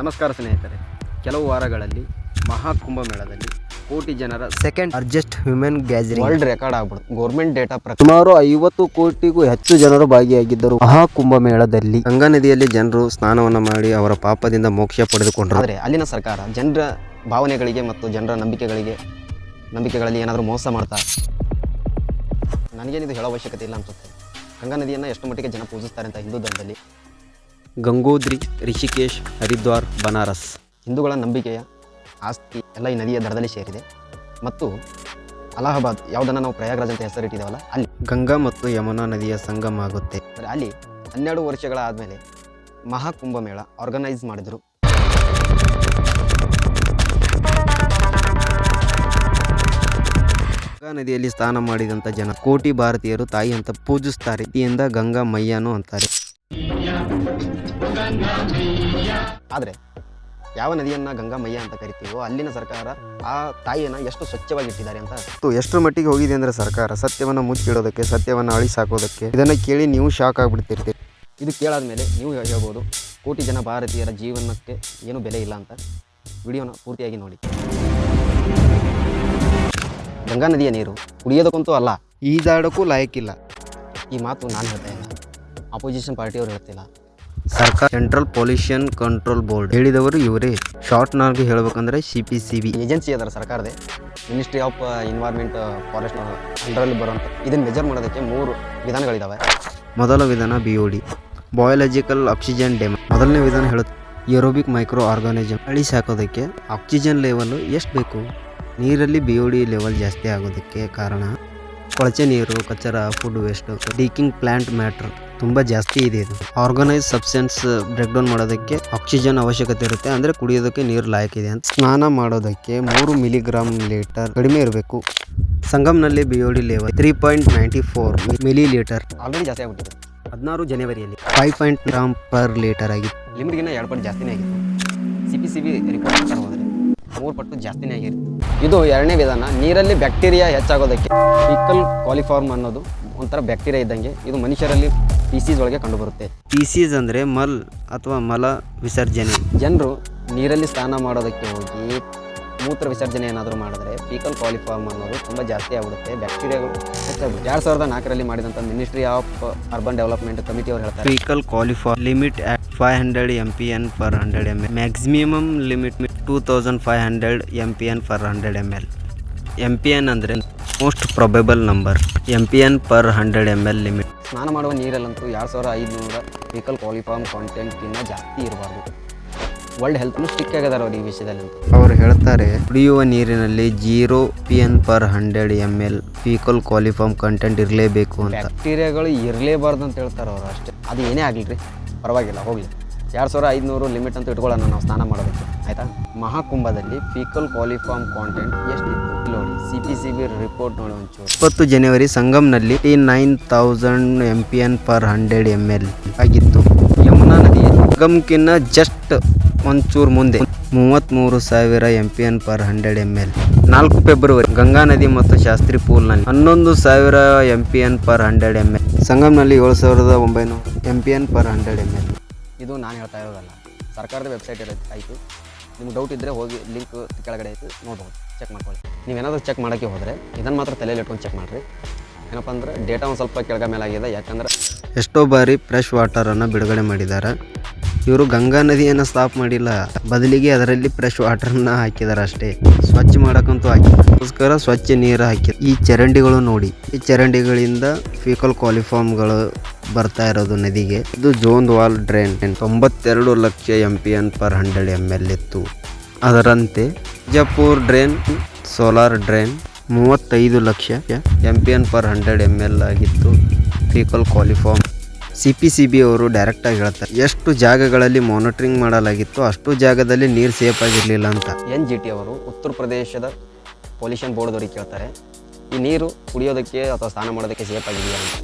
ನಮಸ್ಕಾರ ಸ್ನೇಹಿತರೆ. ಕೆಲವು ವಾರಗಳಲ್ಲಿ ಮಹಾಕುಂಭಮೇಳದಲ್ಲಿ ಕೋಟಿ ಜನರ second largest human gathering world record ಆಗ್ಬಿಡುತ್ತೆ. ಗೌರ್ಮೆಂಟ್ ಡೇಟಾ ಪ್ರಕಾರ. ಸುಮಾರು ಐವತ್ತು ಕೋಟಿಗೂ ಹೆಚ್ಚು ಜನರು ಭಾಗಿಯಾಗಿದ್ದರು. ಮಹಾಕುಂಭಮೇಳದಲ್ಲಿ ಗಂಗಾ ನದಿಯಲ್ಲಿ ಜನರು ಸ್ನಾನವನ್ನು ಮಾಡಿ ಅವರ ಪಾಪದಿಂದ ಮೋಕ್ಷ ಪಡೆದುಕೊಂಡರು. ಆದರೆ ಅಲ್ಲಿನ ಸರ್ಕಾರ ಜನರ ಭಾವನೆಗಳಿಗೆ ಮತ್ತು ಜನರ ನಂಬಿಕೆಗಳಿಗೆ ನಂಬಿಕೆಗಳಲ್ಲಿ ಏನಾದರೂ ಮೋಸ ಮಾಡ್ತಾರೆ ನನಗೇನಿದು ಹೇಳೋ ಅವಶ್ಯಕತೆ ಇಲ್ಲ ಅನ್ಸುತ್ತೆ. ಗಂಗಾ ನದಿಯನ್ನು ಎಷ್ಟು ಮಟ್ಟಿಗೆ ಜನ ಪೂಜಿಸ್ತಾರೆ ಅಂತ ಹಿಂದೂ ಧರ್ಮದಲ್ಲಿ. ಗಂಗೋದ್ರಿ ರಿಷಿಕೇಶ್ ಹರಿದ್ವಾರ್ ಬನಾರಸ್. ಹಿಂದೂಗಳ ನಂಬಿಕೆಯ ಆಸ್ತಿ ಎಲ್ಲ ಈ ನದಿಯ ದಡದಲ್ಲಿ ಸೇರಿದೆ. ಮತ್ತು ಅಲಹಾಬಾದ್ ಯಾವುದನ್ನು ನಾವು ಪ್ರಯಾಗ್ರಾಜ್ ಅಂತ ಹೆಸರಿಟ್ಟಿದ್ದೇವಲ್ಲ ಅಲ್ಲಿ ಗಂಗಾ ಮತ್ತು ಯಮುನಾ ನದಿಯ ಸಂಗಮ ಆಗುತ್ತೆ. ಅಲ್ಲಿ ಹನ್ನೆರಡು ವರ್ಷಗಳ ಆದಮೇಲೆ ಮಹಾಕುಂಭಮೇಳ ಆರ್ಗನೈಸ್ ಮಾಡಿದರು. ಗಂಗಾ ನದಿಯಲ್ಲಿ ಸ್ನಾನ ಮಾಡಿದಂಥ ಜನ ಕೋಟಿ ಭಾರತೀಯರು ತಾಯಿ ಅಂತ ಪೂಜಿಸ್ತಾರೆ. ಇಂದ ಗಂಗಾ ಮಯ್ಯನು ಅಂತಾರೆ. ಆದರೆ ಯಾವ ನದಿಯನ್ನು ಗಂಗಾ ಮಯ್ಯ ಅಂತ ಕರಿತೀವೋ ಅಲ್ಲಿನ ಸರ್ಕಾರ ಆ ತಾಯಿಯನ್ನು ಎಷ್ಟು ಸ್ವಚ್ಛವಾಗಿ ಇಟ್ಟಿದ್ದಾರೆ ಅಂತ ಎಷ್ಟರ ಮಟ್ಟಿಗೆ ಹೋಗಿದೆ ಅಂದರೆ ಸರ್ಕಾರ ಸತ್ಯವನ್ನು ಮುಚ್ಚಿಡೋದಕ್ಕೆ ಸತ್ಯವನ್ನು ಅಳಿಸಾಕೋದಕ್ಕೆ? ಇದನ್ನು ಕೇಳಿ ನೀವು ಶಾಕ್ ಆಗಿಬಿಡ್ತಿರ್ತೀರಿ. ಇದು ಕೇಳಾದ ಮೇಲೆ ನೀವು ಹೇಳ್ಬೋದು ಕೋಟಿ ಜನ ಭಾರತೀಯರ ಜೀವನಕ್ಕೆ ಏನು ಬೆಲೆ ಇಲ್ಲ ಅಂತ ವಿಡಿಯೋನ ಪೂರ್ತಿಯಾಗಿ ನೋಡಿ. ಗಂಗಾ ನದಿಯ ನೀರು ಕುಡಿಯೋದಕ್ಕಂತೂ ಅಲ್ಲ. ಈಜಾಡೋಕ್ಕೂ ಲಾಯಕ್ಕಿಲ್ಲ. ಈ ಮಾತು ನಾನು ಹೇಳ್ತಾ ಇಲ್ಲ ಅಪೋಸಿಷನ್ ಪಾರ್ಟಿಯವರು ಹೇಳ್ತಿಲ್ಲ. ಸರ್ಕಾರ ಸೆಂಟ್ರಲ್ ಪೊಲ್ಯೂಷನ್ ಕಂಟ್ರೋಲ್ ಬೋರ್ಡ್ ಹೇಳಿದವರು ಇವರೇ. ಶಾರ್ಟ್ನಾಗಿ ಹೇಳ್ಬೇಕಂದ್ರೆ C P C B agency ಅದರ ಸರ್ಕಾರದ. ಮಿನಿಸ್ಟ್ರಿ ಆಫ್ ಇನ್ವೈರ್ಮೆಂಟ್ ಫಾರೆಸ್ಟ್ ಅಂಡರಲ್ಲಿ ಬರುವಂಥ ಇದನ್ನು ಮೆಜರ್ ಮಾಡೋದಕ್ಕೆ ಮೂರು ವಿಧಾನಗಳಿದ್ದಾವೆ ಮೊದಲ ವಿಧಾನ B O D biological oxygen demand ಮೊದಲನೇ ವಿಧಾನ ಹೇಳುತ್ತೆ. ಏರೋಬಿಕ್ ಮೈಕ್ರೋ ಆರ್ಗಾನಿಸಮ್ ಅಳಿಸಿ ಸಾಕೋದಕ್ಕೆ ಆಕ್ಸಿಜನ್ ಲೆವೆಲ್ ಎಷ್ಟು ಬೇಕು? ನೀರಲ್ಲಿ ಬಿ ಒ ಡಿ ಲೆವೆಲ್ ಜಾಸ್ತಿ ಆಗೋದಕ್ಕೆ ಕಾರಣ? ಕೊಳಚೆ ನೀರು ಕಚರ food waste decaying plant matter ತುಂಬ ಜಾಸ್ತಿ ಇದೆ ಇದು. ಆರ್ಗನೈಸ್ ಸಬ್ಸ್ಟೆನ್ಸ್ ಬ್ರೇಕ್ ಡೌನ್ ಮಾಡೋದಕ್ಕೆ ಆಕ್ಸಿಜನ್ ಅವಶ್ಯಕತೆ ಇರುತ್ತೆ. ಅಂದರೆ ಕುಡಿಯೋದಕ್ಕೆ ನೀರು ಇದೆ ಅಂತ. ಸ್ನಾನ ಮಾಡೋದಕ್ಕೆ ಮೂರು ಮಿಲಿಗ್ರಾಮ್ ಲೀಟರ್ ಕಡಿಮೆ ಇರಬೇಕು. ಸಂಗಮ್ನಲ್ಲಿ B D level three point ninety four millilitre already ಜಾಸ್ತಿ ಆಗ್ಬಿಟ್ಟಿದೆ. ಹದಿನಾರು ಜನವರಿಯಲ್ಲಿ. Five point gram per litre ಆಗಿತ್ತು ಲಿಮಿಟ್ಗಿನ್ನ ಎರಡು ಪಟ್ಟು ಜಾಸ್ತಿನೇ ಆಗಿತ್ತು C P C B report ಪ್ರಕಾರ ಹೋದರೆ ಮೂರು ಪಟ್ಟು ಜಾಸ್ತಿನೇ ಆಗಿರುತ್ತೆ. ಇದು ಎರಡನೇ ವಿಧಾನ. ನೀರಲ್ಲಿ ಬ್ಯಾಕ್ಟೀರಿಯಾ ಹೆಚ್ಚಾಗೋದಕ್ಕೆ ಫಿಕಲ್ ಕಾಲಿಫಾರ್ಮ್ ಅನ್ನೋದು ಒಂಥರ ಬ್ಯಾಕ್ಟೀರಿಯಾ ಇದ್ದಂಗೆ. ಇದು ಮನುಷ್ಯರಲ್ಲಿ ಪೀಸೀಸ್ ಒಳಗೆ ಕಂಡುಬರುತ್ತೆ. ಪೀಸೀಸ್ ಅಂದರೆ ಮಲ್ ಅಥವಾ ಮಲ ವಿಸರ್ಜನೆ. ಜನರು ನೀರಲ್ಲಿ ಸ್ನಾನ ಮಾಡೋದಕ್ಕೆ ಹೋಗಿ ಮೂತ್ರ ವಿಸರ್ಜನೆ ಏನಾದರೂ ಮಾಡಿದ್ರೆ ಫೀಕಲ್ ಕ್ವಾಲಿಫಾರ್ಮ್ ಅನ್ನೋದು ತುಂಬ ಜಾಸ್ತಿ ಆಗ್ಬಿಡುತ್ತೆ ಬ್ಯಾಕ್ಟೀರಿಯಾಗಳು ಹೆಚ್ಚಾಗುತ್ತೆ ಎರಡು ಸಾವಿರದ ನಾಲ್ಕರಲ್ಲಿ ಮಾಡಿದಂಥ ministry of urban development committee ಅವರು ಹೇಳ್ತಾರೆ. Faecal coliform limit five hundred M P N per hundred M L maximum limit two thousand five hundred M P N per hundred M L M P N ಅಂದರೆ most probable number M P N per hundred M L limit ಸ್ನಾನ ಮಾಡುವ ನೀರಲ್ಲಂತೂ ಎರಡು ಸಾವಿರ ಐದುನೂರ faecal coliform ಕಾಂಟೆಂಟ್ಗಿಂತ ಜಾಸ್ತಿ ಇರಬಾರ್ದು. World ಹೆಲ್ತ್ನು stick ಆಗಿದ್ದಾರೆ ಅವ್ರು ಈ ವಿಷಯದಲ್ಲಿ ಅಂತ ಅವರು ಹೇಳ್ತಾರೆ ಕುಡಿಯುವ ನೀರಿನಲ್ಲಿ zero P N per hundred M L faecal coliform content ಇರಲೇಬೇಕು ಅಂತ. ಬ್ಯಾಕ್ಟೀರಿಯಾಗಳು ಇರಲೇಬಾರ್ದು ಅಂತ ಹೇಳ್ತಾರೆ ಅವರು ಅಷ್ಟೇ. ಅದು ಏನೇ ಆಗಲಿ ರೀ ಪರವಾಗಿಲ್ಲ ಹೋಗಲಿ. ಎರಡು ಸಾವಿರ ಐದುನೂರು ಲಿಮಿಟ್ ಅಂತ ಇಟ್ಕೊಳ್ಳೋಣ, ನಾವು ಸ್ನಾನ ಮಾಡೋದಕ್ಕೆ. ಆಯಿತಾ? ಮಹಾಕುಂಭದಲ್ಲಿ ಫೀಕಲ್ ಕ್ವಾಲಿಫಾರ್ಮ್ ಕಾಂಟೆಂಟ್ ಎಷ್ಟಿತ್ತು? ನೋಡಿ C P C B report ನೋಡಿ ಒಂಚೂರು. ಇಪ್ಪತ್ತು ಜನವರಿ ಸಂಗಮ್ನಲ್ಲಿ nine thousand M P N per hundred M L ಆಗಿತ್ತು. ಯಮುನಾ ನದಿ ಸಂಗಮ್ಕಿನ್ನ ಜಸ್ಟ್ ಒಂಚೂರು ಮುಂದೆ ಮೂವತ್ತ್ಮೂರು ಸಾವಿರ M P N per hundred M L ನಾಲ್ಕು ಫೆಬ್ರವರಿ ಗಂಗಾ ನದಿ ಮತ್ತು ಶಾಸ್ತ್ರಿ ಪೂಲ್ನಲ್ಲಿ ಹನ್ನೊಂದು ಸಾವಿರ M P N per hundred M L ಸಂಗಮ್ನಲ್ಲಿ ಏಳು ಸಾವಿರದ ಒಂಬೈನೂರು M P N per hundred M L ಇದು ನಾನು ಹೇಳ್ತಾ ಇರೋದಲ್ಲ. ಸರ್ಕಾರದ ವೆಬ್ಸೈಟ್ ಇರೋ ಆಯಿತು. ನಿಮ್ಗೆ ಡೌಟ್ ಇದ್ದರೆ ಹೋಗಿ ಲಿಂಕ್ ಕೆಳಗಡೆ ಆಯಿತು ನೋಡ್ಬೋದು. ಚೆಕ್ ಮಾಡ್ಕೊಳ್ಳಿ. ನೀವೇನಾದರೂ ಚೆಕ್ ಮಾಡೋಕ್ಕೆ ಹೋದರೆ ಇದನ್ನು ಮಾತ್ರ ತಲೆಯಲ್ಲಿ ಇಟ್ಕೊಂಡು ಚೆಕ್ ಮಾಡಿರಿ. ಏನಪ್ಪ ಅಂದರೆ ಡೇಟಾ ಒಂದು ಸ್ವಲ್ಪ ಕೆಳಗ ಮೇಲಾಗಿದೆ ಯಾಕಂದ್ರೆ ಎಷ್ಟೋ ಬಾರಿ ಫ್ರೆಶ್ ವಾಟರನ್ನು ಬಿಡುಗಡೆ ಮಾಡಿದ್ದಾರೆ. ಇವರು ಗಂಗಾ ನದಿಯನ್ನು ಸ್ಟಾಪ್ ಮಾಡಿಲ್ಲ, ಬದಲಿಗೆ ಅದರಲ್ಲಿ ಫ್ರೆಶ್ ವಾಟರನ್ನು ಹಾಕಿದ್ದಾರೆ ಅಷ್ಟೇ. ಸ್ವಚ್ಛ ಮಾಡೋಕ್ಕಂತೂ ಹಾಕಿದಕ್ಕೋಸ್ಕರ ಸ್ವಚ್ಛ ನೀರು ಹಾಕಿ, ಈ ಚರಂಡಿಗಳು ನೋಡಿ. ಈ ಚರಂಡಿಗಳಿಂದ ಫೀಕಲ್ ಕ್ವಾಲಿಫಾರ್ಮ್ಗಳು ಬರ್ತಾ ಇರೋದು ನದಿಗೆ. ಇದು ಜೋನ್ ವಾಲ್ ಡ್ರೈನ್. ತೊಂಬತ್ತೆರಡು lakh M P N per hundred M L ಇತ್ತು ಅದರಂತೆ ಬಿಜಾಪುರ್ ಡ್ರೈನ್, ಸೋಲಾರ್ ಡ್ರೈನ್ ಮೂವತ್ತೈದು lakh M P N per hundred M L ಆಗಿತ್ತು. Faecal coliform C P C B ಅವರು ಡೈರೆಕ್ಟಾಗಿ ಹೇಳ್ತಾರೆ, ಎಷ್ಟು ಜಾಗಗಳಲ್ಲಿ ಮಾನಿಟ್ರಿಂಗ್ ಮಾಡಲಾಗಿತ್ತು ಅಷ್ಟು ಜಾಗದಲ್ಲಿ ನೀರು ಸೇಫ್ ಆಗಿರಲಿಲ್ಲ ಅಂತ. ಎನ್ ಜಿ ಟಿ ಅವರು ಉತ್ತರ ಪ್ರದೇಶದ ಪೊಲ್ಯೂಷನ್ ಬೋರ್ಡ್ದವ್ರಿಗೆ ಕೇಳ್ತಾರೆ, ಈ ನೀರು ಕುಡಿಯೋದಕ್ಕೆ ಅಥವಾ ಸ್ನಾನ ಮಾಡೋದಕ್ಕೆ ಸೇಫ್ ಆಗಿದೆಯಾ ಅಂತ.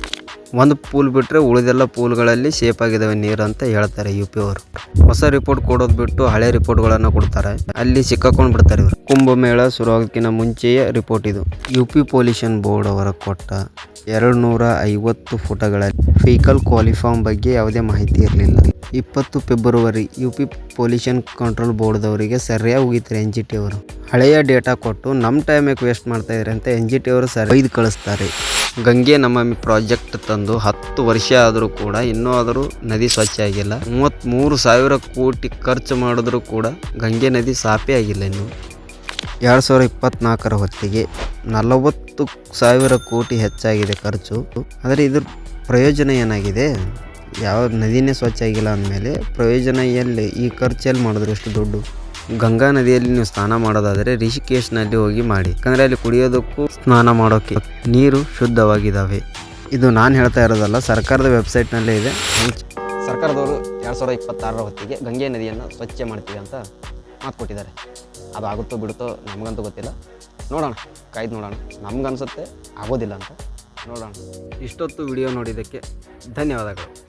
ಒಂದು ಪೂಲ್ ಬಿಟ್ಟರೆ ಉಳಿದೆಲ್ಲ ಪೂಲ್ಗಳಲ್ಲಿ ಸೇಫ್ ಆಗಿದ್ದಾವೆ ನೀರು ಅಂತ ಹೇಳ್ತಾರೆ ಯು ಪಿ ಅವರು. ಹೊಸ ರಿಪೋರ್ಟ್ ಕೊಡೋದು ಬಿಟ್ಟು ಹಳೆ ರಿಪೋರ್ಟ್ಗಳನ್ನು ಕೊಡ್ತಾರೆ. ಅಲ್ಲಿ ಸಿಕ್ಕಾಕೊಂಡು ಬಿಡ್ತಾರೆ ಇವರು. ಕುಂಭಮೇಳ ಶುರುವಾಗೋದಕ್ಕಿಂತ ಮುಂಚೆಯೇ ರಿಪೋರ್ಟ್ ಇದು. ಯು ಪಿ ಪೊಲ್ಯೂಷನ್ ಬೋರ್ಡ್ ಅವರ ಕೊಟ್ಟ ಎರಡು ನೂರ ಐವತ್ತು ಫೋಟೋಗಳಲ್ಲಿ ವೆಹಿಕಲ್ ಕ್ವಾಲಿಫಾರ್ಮ್ ಬಗ್ಗೆ ಯಾವುದೇ ಮಾಹಿತಿ ಇರಲಿಲ್ಲ. ಇಪ್ಪತ್ತು February U P pollution control ಬೋರ್ಡ್ದವರಿಗೆ ಸರಿಯಾಗಿ ಹೋಗಿದ್ದಾರೆ ಎನ್ ಜಿ ಟಿ ಅವರು. ಹಳೆಯ ಡೇಟಾ ಕೊಟ್ಟು ನಮ್ಮ ಟೈಮಿಗೆ ವೇಸ್ಟ್ ಮಾಡ್ತಾ ಇದ್ದಾರೆ ಅಂತ ಎನ್ ಜಿ ಟಿ ಅವರು ಸರಿ ಒಯ್ದು ಕಳಿಸ್ತಾರೆ. ಗಂಗೆ ನಮಾಮಿ ಪ್ರಾಜೆಕ್ಟ್ ತಂದು ಹತ್ತು ವರ್ಷ ಆದರೂ ಕೂಡ ಇನ್ನೂ ಆದರೂ ನದಿ ಸ್ವಚ್ಛ ಆಗಿಲ್ಲ. ಮೂವತ್ತ್ಮೂರು ಸಾವಿರ ಕೋಟಿ ಖರ್ಚು ಮಾಡಿದ್ರೂ ಕೂಡ ಗಂಗೆ ನದಿ ಸಾಪೇ ಆಗಿಲ್ಲ ಇನ್ನು. ಎರಡು ಸಾವಿರ ಇಪ್ಪತ್ತ್ನಾಲ್ಕರ ಹೊತ್ತಿಗೆ ನಲವತ್ತು ಸಾವಿರ ಕೋಟಿ ಹೆಚ್ಚಾಗಿದೆ ಖರ್ಚು. ಆದರೆ ಇದ್ರ ಪ್ರಯೋಜನ ಏನಾಗಿದೆ? ಯಾವ ನದಿನೇ ಸ್ವಚ್ಛ ಆಗಿಲ್ಲ ಅಂದಮೇಲೆ ಪ್ರಯೋಜನ ಎಲ್ಲಿ? ಈ ಖರ್ಚು ಎಲ್ಲಿ ಮಾಡಿದ್ರು ಎಷ್ಟು ದುಡ್ಡು? ಗಂಗಾ ನದಿಯಲ್ಲಿ ನೀವು ಸ್ನಾನ ಮಾಡೋದಾದರೆ ರಿಷಿಕೇಶ್ನಲ್ಲಿ ಹೋಗಿ ಮಾಡಿ. ಯಾಕಂದರೆ ಅಲ್ಲಿ ಕುಡಿಯೋದಕ್ಕೂ ಸ್ನಾನ ಮಾಡೋಕ್ಕೆ ನೀರು ಶುದ್ಧವಾಗಿದ್ದಾವೆ. ಇದು ನಾನು ಹೇಳ್ತಾ ಇರೋದಲ್ಲ, ಸರ್ಕಾರದ ವೆಬ್ಸೈಟ್ನಲ್ಲೇ ಇದೆ. ಸರ್ಕಾರದವರು ಎರಡು ಸಾವಿರದ ಇಪ್ಪತ್ತಾರರ ಹೊತ್ತಿಗೆ ಗಂಗೆ ನದಿಯನ್ನು ಸ್ವಚ್ಛ ಮಾಡ್ತೀವಿ ಅಂತ ಮಾತು ಕೊಟ್ಟಿದ್ದಾರೆ. ಅದು ಆಗುತ್ತೋ ಬಿಡುತ್ತೋ ನಮಗಂತೂ ಗೊತ್ತಿಲ್ಲ. ನೋಡೋಣ, ಕಾಯ್ದು ನೋಡೋಣ. ನಮ್ಗನ್ಸುತ್ತೆ, ಆಗೋದಿಲ್ಲ ಅಂತ ನೋಡೋಣ. ಇಷ್ಟೊತ್ತು ವಿಡಿಯೋ ನೋಡಿದ್ದಕ್ಕೆ ಧನ್ಯವಾದಗಳು.